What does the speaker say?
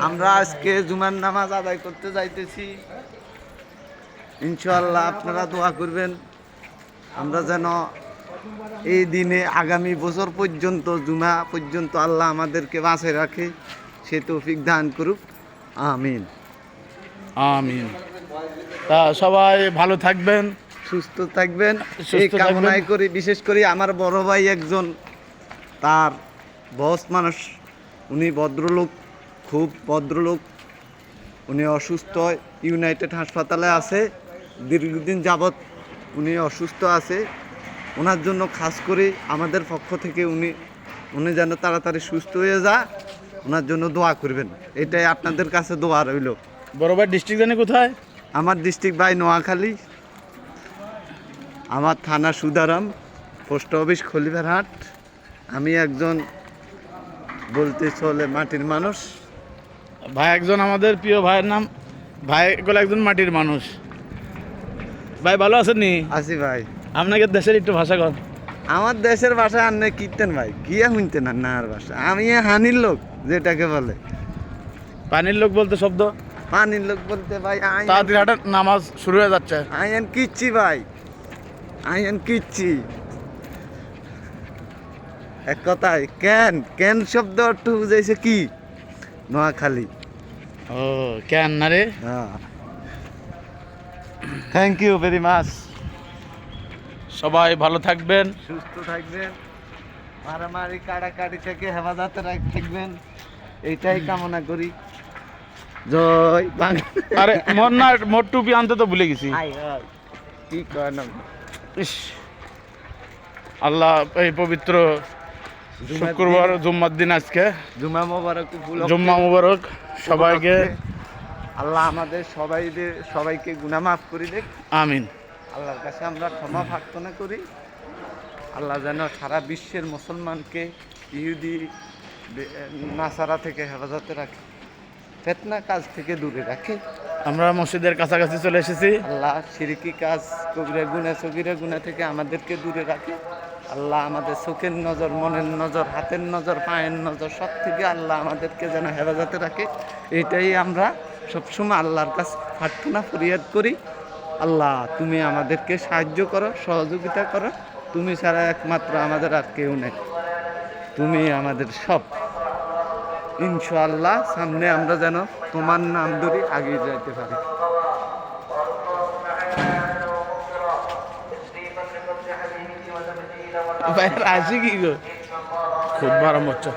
আমরা আজকে জুমার নামাজ আদায় করতে যাইতেছি। ইনশাআল্লাহ আপনারা দোয়া করবেন। আমরা যেন এই দিনে আগামী বছর পর্যন্ত জুমা পর্যন্ত আল্লাহ আমাদেরকে বাঁচে রাখে সে তৌফিক দান করুক। আমিন। আমিন। তা সবাই ভালো থাকবেন। সুস্থ থাকবেন। এই। কামনাই করি বিশেষ করে আমার বড় ভাই একজন তার বস মানুষ উনি ভদ্রলোক। খুব ভদ্রলোক। উনি অসুস্থ ইউনাইটেড হাসপাতালে আছে। দীর্ঘদিন যাবৎ উনি অসুস্থ আছে। ওনার জন্য খাস করে আমাদের পক্ষ থেকে উনি উনি যেন তাড়াতাড়ি সুস্থ হয়ে যা ওনার জন্য দোয়া করবেন। এটাই আপনাদের কাছে দোয়া রইল। বড় ভাই ডিস্ট্রিক্ট জানি কোথায়? আমার ডিস্ট্রিক্ট বাই নোয়াখালী। আমার থানা সুদারাম পোস্ট অফিস খলিফারহাট আমি একজন বলতে চলে মাটির মানুষ। ভাই একজন আমাদের প্রিয় ভাইয়ের নাম ভাই এগুলো একজন মাটির মানুষ। ভাই ভালো আছেন নি? আসি ভাই। আপনাকে দেশের একটু ভাষা কন। আমার দেশের ভাষা আর নেই কীর্তেন ভাই গিয়া শুনতেন আর না আর ভাষা। আমি হানির লোক যেটাকে বলে। পানির লোক বলতে শব্দ? হানির লোক বলতে ভাই তাড়াতাড়ি হাটের নামাজ শুরু হয়ে যাচ্ছে। আইন কিচ্ছি ভাই আইন কিচ্ছি। এক কথায় কেন কেন শব্দ অর্থ বুঝাইছে কি? নোয়াখালী। ও কেন না রে? হ্যাঁ। থ্যাংক ইউ ভেরি মাচ সবাই ভালো থাকবেন। সুস্থ থাকবেন। মারামারি কাড়াকাড়ি থেকে হেফাজতে থাকবেন। এইটাই কামনা করি। জয় বাংলা। আরে মোর না মোর টুপি আনতে তো ভুলে গেছি। কি কয় না? আল্লাহ এই পবিত্র শুক্রবার জুম্মার দিন আজকে। জুম্মা মোবারক জুম্মা মুবারক সবাইকে। আল্লাহ আমাদের সবাইদের সবাইকে গুনাহ মাফ করে দেখ আমিন। আল্লাহর কাছে আমরা ক্ষমা প্রার্থনা করি। আল্লাহ যেন সারা বিশ্বের মুসলমানকে ইহুদি নাসারা থেকে হেফাজতে রাখে। ফেতনা কাজ থেকে দূরে রাখে। আমরা মসজিদের কাছাকাছি চলে এসেছি। আল্লাহ সিরিকি কাজ কবিরা গুণা, সগিরা গুণা থেকে আমাদেরকে দূরে রাখে। আল্লাহ আমাদের চোখের নজর, মনের নজর, হাতের নজর, পায়ের নজর, সব থেকে আল্লাহ আমাদেরকে যেন হেফাজতে রাখে। এটাই আমরা সবসময় আল্লাহর কাছে প্রার্থনা, ফরিয়াদ করি। আল্লাহ, তুমি আমাদেরকে সাহায্য করো, সহযোগিতা করো। তুমি ছাড়া একমাত্র আমাদের আর কেউ নেই। তুমি আমাদের সব ইনশাআল্লাহ সামনে আমরা যেন তোমার নাম ধরে আগিয়ে যেতে পারি। আসি কি গো? খুব ভালো হচ্ছে